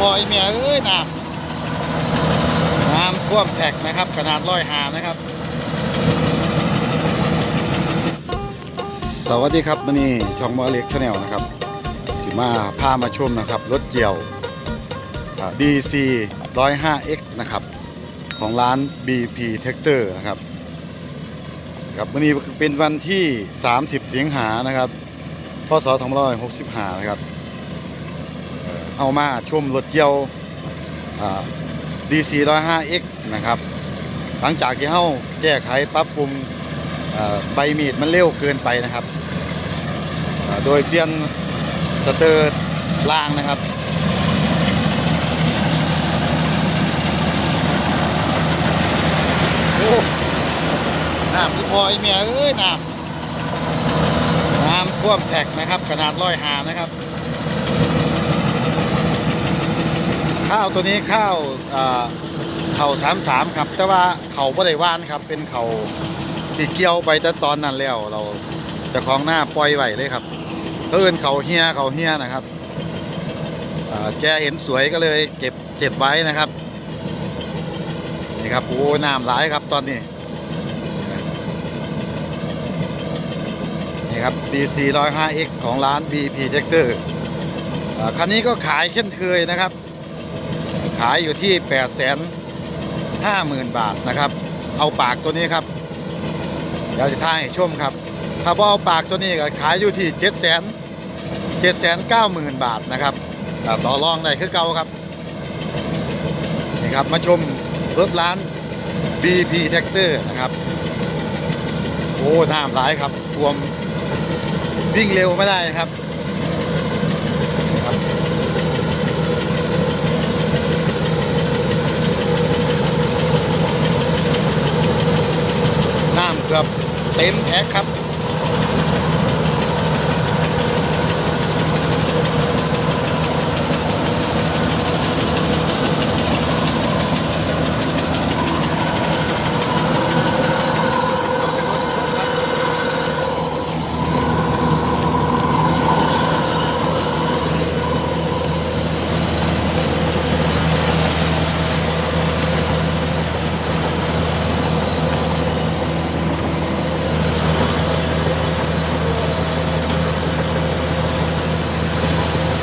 พอไอเมียเอ้ยน้ำน้ำท่วมแท็กนะครับ ขนาดร้อยหานะครับ สวัสดีครับวันนี้ช่องมอเล็กชาแนลนะครับ สิมาพามาชมนะครับ รถเกี่ยว DC 105X นะครับ ของร้าน BP Tractor นะครับครับวันนี้เป็นวันที่ 30 สิงหานะครับ พศ2565 นะครับ เอามาชมรถเกี่ยวอ่า DC 105X นะครับ หลังจากที่เฮาแก้ไขปรับปรุงใบมีดมันเร็วเกินไปนะครับ โดยเปลี่ยนสเตอร์ล่างนะครับโอ้น้ำที่พอไอเมียเอ้ยน้ำน้ำท่วมแท็กนะครับ ขนาดร้อยหานะครับ ข้าวตัวนี้ข้าวเข่าสามสามครับ แต่ว่าเข่าบ่ได้ว่านครับ เป็นเข่าที่เกี่ยวไปแต่ตอนนั้นแล้วเราจะของหน้าปล่อยไว้เลยครับเอินเข่าเฮียเข่าเฮียนะครับแกเห็นสวยก็เลยเก็บเก็บไว้นะครับนี่ครับโอ้น้ำหลายครับตอนนี้นี่ครับ DC 105X ของร้าน BP Tractor อ่าคันนี้ก็ขายเช่นเคยนะครับ ขายอยู่ที่8 5 0 0 0 0บาทนะครับ เอาปากตัวนี้ครับเดี๋ยวจะท่ายให้ชมครับ ถ้าบ่เอาปากตัวนี้ก็ขายอยู่ที่7 0 0 0 0 7 9 0 0 0 0บาทนะครับต่อรองได้คือเก่าครับนี่ครับมาชมรถร้าน BP Tractor นะครับโอ้น้ำหลายครับท่วมวิ่งเร็วไม่ได้ครับ น้ำเกือบ เต็มแพ็คครับ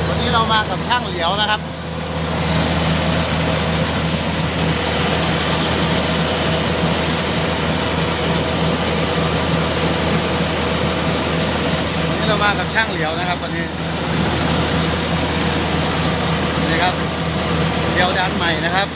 วันนี้เรามา เดียวนะครับวันนี้เรามากับช่างเหลียวนะครับวันนี้ นี่ครับเหลียวด้านใหม่นะครับ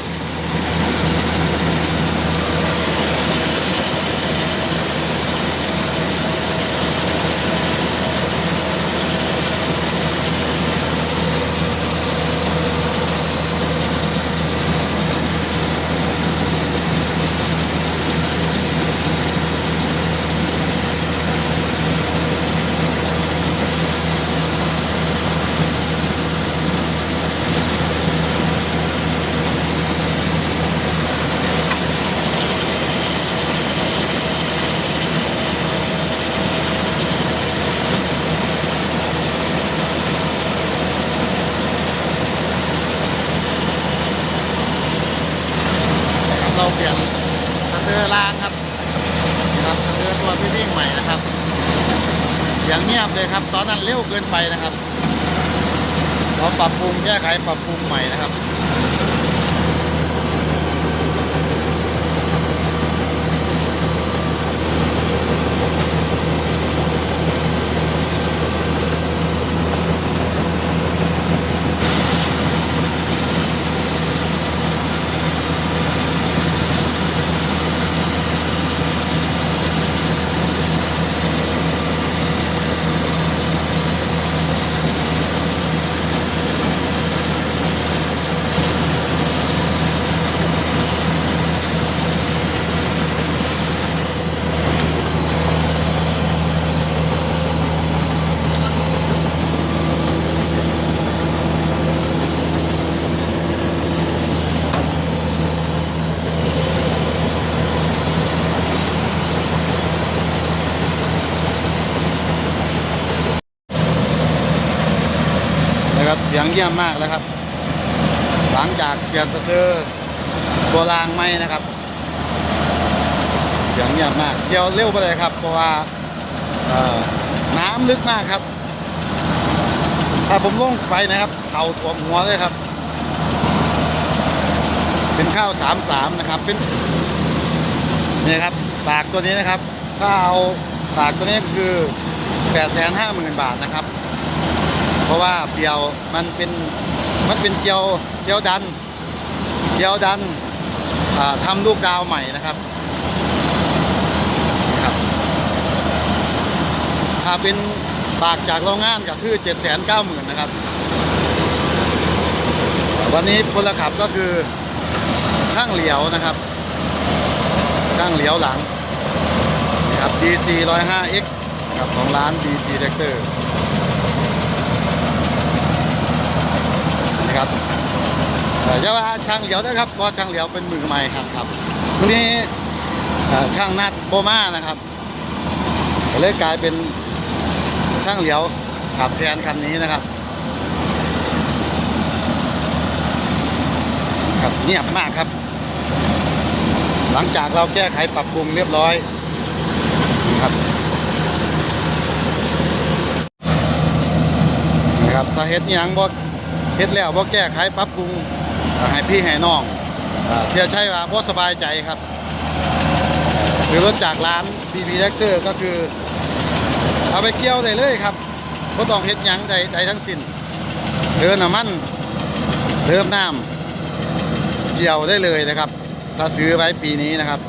เราเปลี่ยนสเตอร์ล่างครับนะครับสเตอร์ตัวที่วิ่งใหม่นะครับเสียงเงียบเลยครับ ตอนนั้นเร็วเกินไปนะครับเราปรับปรุงแก้ไขปรับปรุงใหม่นะครับ เสียงเยี่ยมมากแล้วครับ หลังจากเปลี่ยนสเตอร์ตัวรางไม่นะครับ เสียงเงียบมากเกี่ยวเร็วไปเลยครับ เพราะว่าน้ำลึกมากครับ ถ้าผมลงไปนะครับ เข่าท่วมหัวเลยครับ เป็นข้าวสามสามนะครับ เป็นนี่ครับปากตัวนี้นะครับ ถ้าเอาปากตัวนี้คือแปดแสนห้าหมื่นบาทนะครับ ราะว่าเปียวมันเป็นมันเป็นเกียวเกียวดัน เกียวดันอ่าทำลูกดาวใหม่นะครับครับถ้าเป็นปากจากโรงงานก็คือเจ็ดแสนเก้าหมื่นนะครับ วันนี้พลขับก็คือข้างเหลียวนะครับ ข้างเหลียวหลังนะครับ DC 105X ครับของร้าน BP Tractor นะ ครับเยาว่าช่างเหลียวนะครับเพราะช่างเหลียวเป็นมือใหม่ครับครับวันนี้ช่างนัดโบมานะครับก็เลยกลายเป็นช่างเหลียวขับแทนคันนี้นะครับครับเงียบมากครับ หลังจากเราแก้ไขปรับปรุงเรียบร้อยครับนะครับถ้าเฮ็ดยังบ่ ฮ็ดแล้วบ่แก้ไขปรับปรุงให้พี่ให้น้องเสียใช่ว่าบ่สบายใจครับคือรถจากร้าน BB Tractor ก็คือ เอาไปเกี่ยวได้เลยครับบ่ต้องเฮ็ดหยังใดใดทั้งสิ้นเติมน้ำมันเติมน้ำเกี่ยวได้เลยนะครับ ถ้าซื้อไว้ปีนี้นะครับ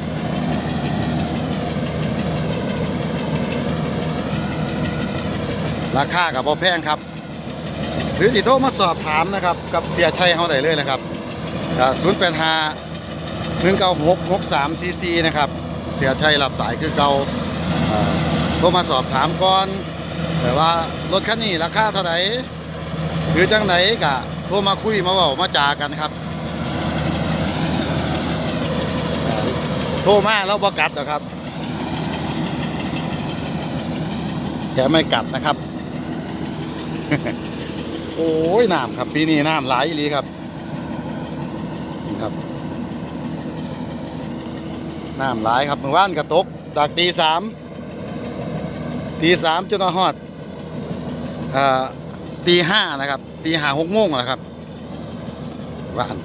ราคากับพอแพงครับ หรือติโทรมาสอบถามนะครับ กับเสียชัยเขาได้เลยนะครับศูนย์แปดห้าหนึ่งเก้าหกหกสามซีซีนะครับ เสียชัยรับสายคือเก่าโทรมาสอบถามก่อนแต่ว่ารถคันนี้ราคาเท่าไหร่หรือจังไหนกะโทรมาคุยมาเว่ามาจากันครับ โทรมาแล้วบ่กัดหรอครับแกไม่กัดนะครับ โอ้ยน้ำครับ ปีนี้น้ำหลายอีหลีครับครับน้ำหลายครับเมื่อวานกระตกจากตีสามตีสามจนฮอดเอ่อตีห้านะครับตีห้าหกโมงแล้วครับว่าน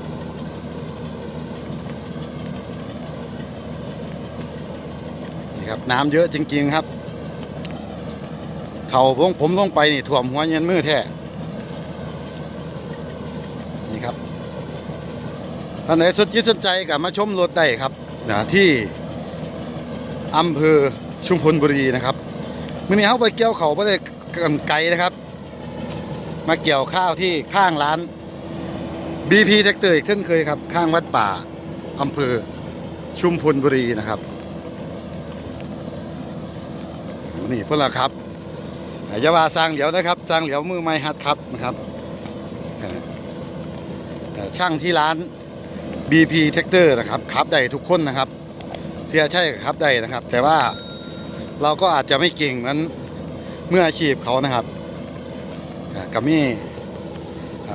นี่ครับน้ำเยอะจริงๆครับ เขาพวกผมลงไปนี่ถ่วมหัวเย็นมือแท้นี่ครับ ท่านไหนสนจิตสนใจกับมาชมรถได้ครับนะที่อำเภอชุมพลบุรีนะครับมื่อนี้เขาไปเกี่ยวเขาไม่ได้กันไกลนะครับ มาเกี่ยวข้าวที่ข้างร้าน BP แท็กเตอร์อีกเช่นเคยครับ ข้างวัดป่าอำเภอชุมพลบุรีนะครับ นี่เพื่อนละครับอย่าว่าสร้างเหลียวนะครับ สร้างเหลียวมือไม้หัดครับนะครับช่างที่ร้าน BP Tractor นะครับขับได้ทุกคนนะครับ เสียใช่ขับได้นะครับ แต่ว่าเราก็อาจจะไม่เก่งเหมือนเมื่ออาชีพเขานะครับกับมี่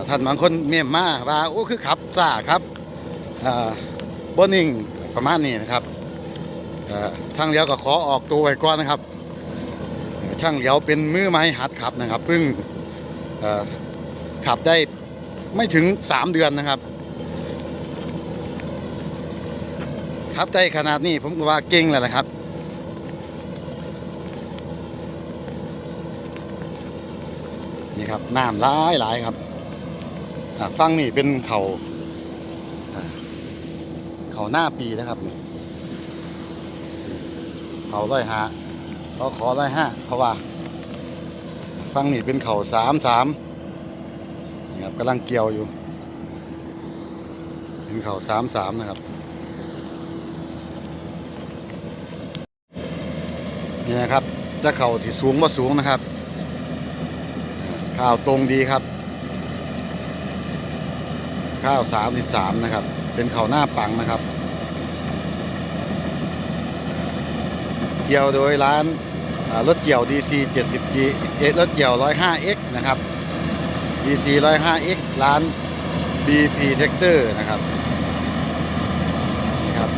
ท่านบางคนเมียมมาว่าโอ้คือขับซ่าครับบนนิ่งประมาณนี้นะครับเอ่อทางเลี้ยวก็ขอออกตัวไว้ก่อนนะครับ ช่างเหลียวเป็นมือไม้หัดขับนะครับเพิ่งขับได้ไม่ถึง 3 เดือนนะครับ ขับได้ขนาดนี้ผมก็ว่าเก่งแล้วนะครับนี่ครับน้ำหลายหลายครับอะฟังนี่เป็นเขาเขาหน้าปีนะครับนี่เขาร้อยหาเขาขอได้ห้าเพราะว่าฟังนี่เป็นเขาสามสามนี่ครับกำลังเกี่ยวอยู่ เป็นเขาสามสามนะครับ นี่นะครับจะเข่าที่สูงว่าสูงนะครับข้าวตรงดีครับ ข้าวสามสิบสามนะครับ เป็นเข่าหน้าปังนะครับ เกี่ยวโดยร้านรถเกี่ยว DC 70G เอรถเกี่ยว 105X นะครับ DC 105X ร้าน BP Tractor นะครับนี่ครับ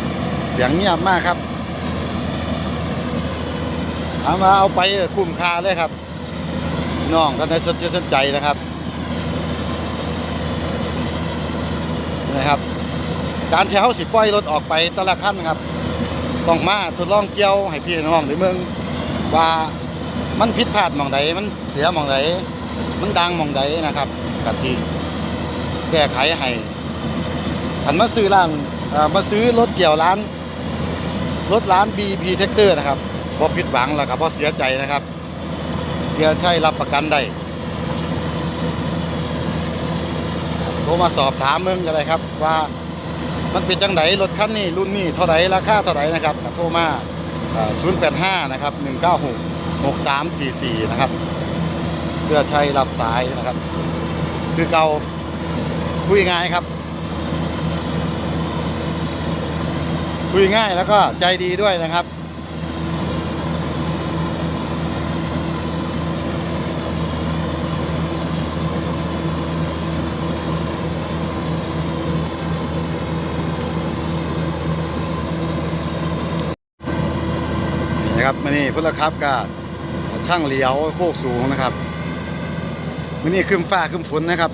เสียงเงียบมากครับ เอามาเอาไปคุ้มค่าเลยครับ น้องก็ได้สนใจสนใจนะครับนะครับ การที่เขาสิปล่อยรถออกไปแต่ละขั้นครับต้องมาทดลองเกี่ยวให้พี่น้องได้เมืองว่ามันผิดพลาดมองใดมันเสียมองใดมันดังมองใดนะครับกะทีแก้ไขให้อันมาซื้อร้านมาซื้อรถเกี่ยวร้าน รถร้าน BP Tractor นะครับ พอผิดหวังแล้วก็พอเสียใจนะครับ เสียใจรับประกันได้โทรมาสอบถามเมึงกันเลยครับ ว่ามันเป็นจังไดรถคันนี้รุ่นนี้เท่าไหร่ราคาเท่าไหร่นะครับโทรมา085 นะครับ 196 6344 นะครับ เพื่อใช้รับสายนะครับ คือเกาคุยง่ายครับ คุยง่ายแล้วก็ใจดีด้วยนะครับ นะครับมื่อนี้พุทธครับก็ช่างเหลียวโคกสูงนะครับมื่อนี้ขึ้นฟ้าขึ้นฝนนะครับ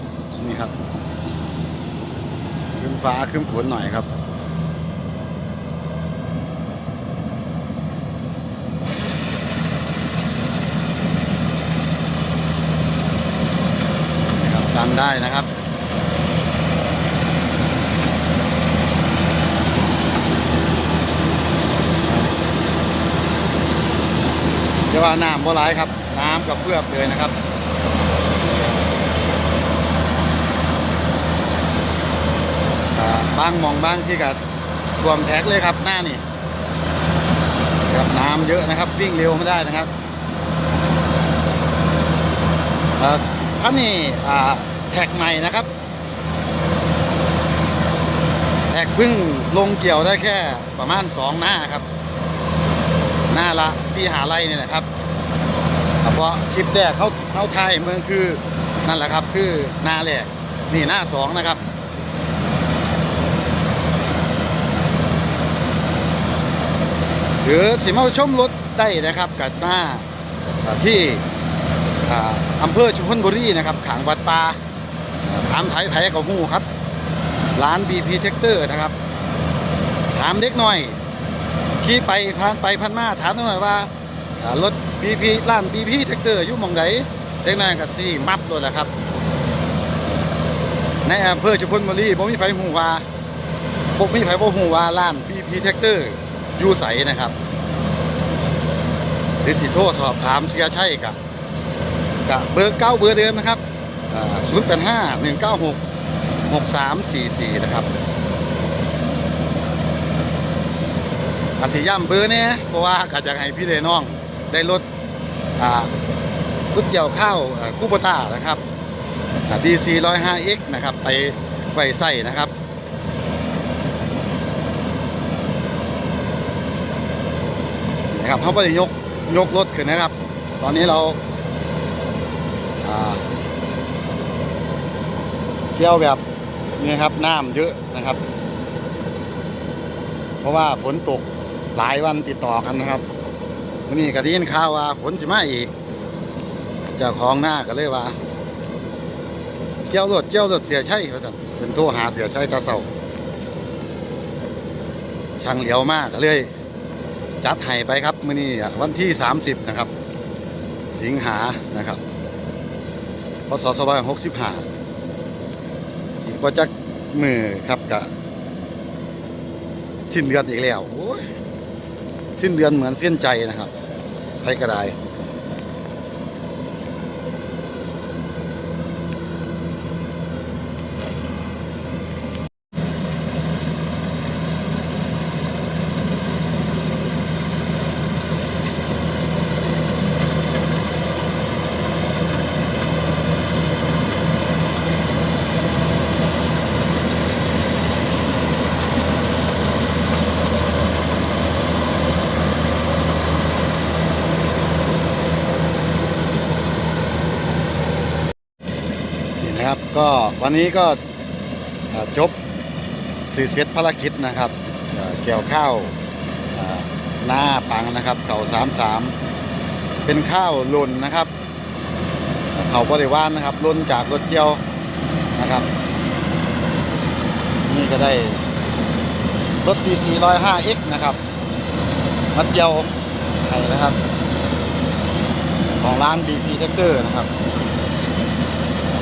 นี่ครับ ขึ้นฟ้าขึ้นฝนหน่อยครับนี่ครับจำได้นะครับ เรียก ว่าน้ำบ่ร้ายครับ น้ำกับเพื่อบเลยนะครับอ่าบางมองบ้างที่กับรวมแท็กเลยครับหน้านี่ครับน้ำเยอะนะครับ วิ่งเร็วไม่ได้นะครับอ่อท่านนี่อ่าแท็กใหม่นะครับแท็กเพิ่งลงเกี่ยวได้แค่ประมาณสองหน้าครับ หน้าละสี่หาไร่นี่แหละครับเพราะคลิปแรกเขาเขาไทยเมืองคือนั่นแหละครับ คือหน้าแรกนี่หน้าสองนะครับหรือสิมาชมรถได้นะครับกับมาอ่าที่อำเภอชุมพลบุรีนะครับขางวัดปลาถามไทยไทยกับหูครับ ร้าน BP Tractor นะครับ ถามเด็กหน่อย ขี่ไปผ่านไปผ่านมาถามหน่อยว่าอ่ารถ BP ร้าน BP แท็กเตอร์อยู่มองไหนเด็กน้อยกับซี่มับเลยแหละครับ ในอำเภอชุพลบุรีบ่มีไผหูว่าบ่มีไผบ่หูว่าร้าน BP แท็กเตอร์อยู่ใสนะครับหรือสิโทรสอบถามเสียชัยกับกับเบอร์เก้าเบอร์เดิมนะครับศูนย์แปดห้าหนึ่งเก้าหกหกสามสี่สี่นะครับ อาจสิย่ำเบอร์เนี่ยเพราะว่าก็จะให้พี่เดน้องได้ลดอ่ารถเกี่ยวข้าวคูโบต้านะครับอ่า DC 105X นะครับ ไปไว้ใส่นะครับนะครับเขาไม่ได้ยกยกรถขึ้นนะครับ ตอนนี้เราอ่าเกี่ยวแบบนี้ครับน้ำเยอะนะครับ เพราะว่าฝนตก หลายวันติดต่อกันนะครับวันนี้ก็ได้ยินข่าวว่าฝนสิมาอีกเจ้าของหน้าก็เลยว่าเกี่ยวรถเกี่ยวรถเสียใช่พระสันเป็นโทรหาเสียใช่ตาเศร้าช่างเหลียวมากก็เลย จัดให้ไปครับมื้อนี้วันที่ 30 นะครับ สิงหานะครับพศ2565อีกว่าจักมือครับกับสิ้นเดือนอีกแล้วโอ้ย สิ้นเดือนเหมือนเส้นใจนะครับใครก็ได้ ก็วันนี้ก็จบสื่อเสร็จภารกิจนะครับเกี่ยวข้าวหน้าปังนะครับ เขาสามสามเป็นข้าวล่นนะครับอ่าเขาบริวารนะครับล่นจากรถเกี่ยวนะครับ นี่ก็ได้รถ DC 105X นะครับมาเกี่ยวให้นะครับ ของร้าน BP Tractor นะครับ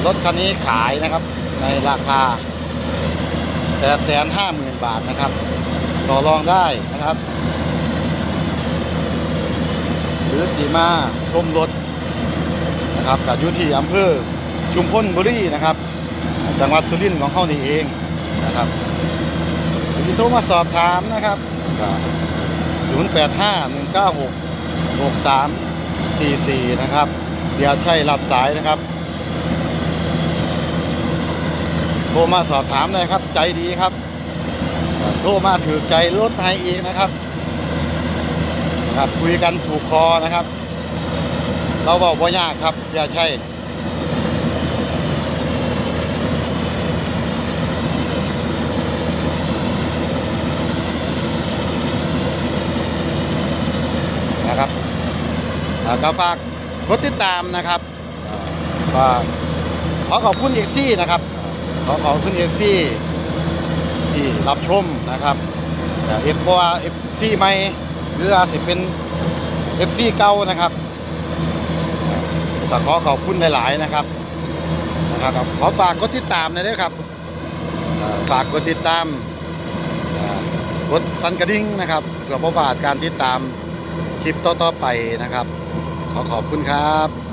รถคันนี้ขายนะครับในราคา850,000บาทนะครับ ต่อรองได้นะครับ หรือสีมาต้มรถนะครับกับยุที่อำเภอชุมพลบุรีนะครับ จังหวัดสุรินทร์ของเขานี่เองนะครับที่โทรมาสอบถามนะครับ085 196 6344 นะครับ เดี๋ยวใช่รับสายนะครับ โท รมาสอบถามเลยครับ ใจดีครับ โทรมาถือใจรถให้อีกนะครับครับคุยกันถูกคอนะครับ เราบอกว่ายากครับเสียใช่นะครับก็ฝากกดติดตามนะครับอ่าก็ขอขอบคุณเอ็กซี่นะครับ ขอขอบคุณเอ็กซี่ที่รับชมนะครับเอฟเพราะว่าเอฟซีใหม่หรืออาจจะเป็นเอฟซีเก่านะครับแต่ขอขอบคุณหลายๆนะครับนะครับขอฝากกดติดตามหนอยด้วยครับฝากกดติดตามกดสันกระดิ่งนะครับเพื่อประวาดการติดตามคลิปต่อๆไปนะครับ ขอขอบคุณครับ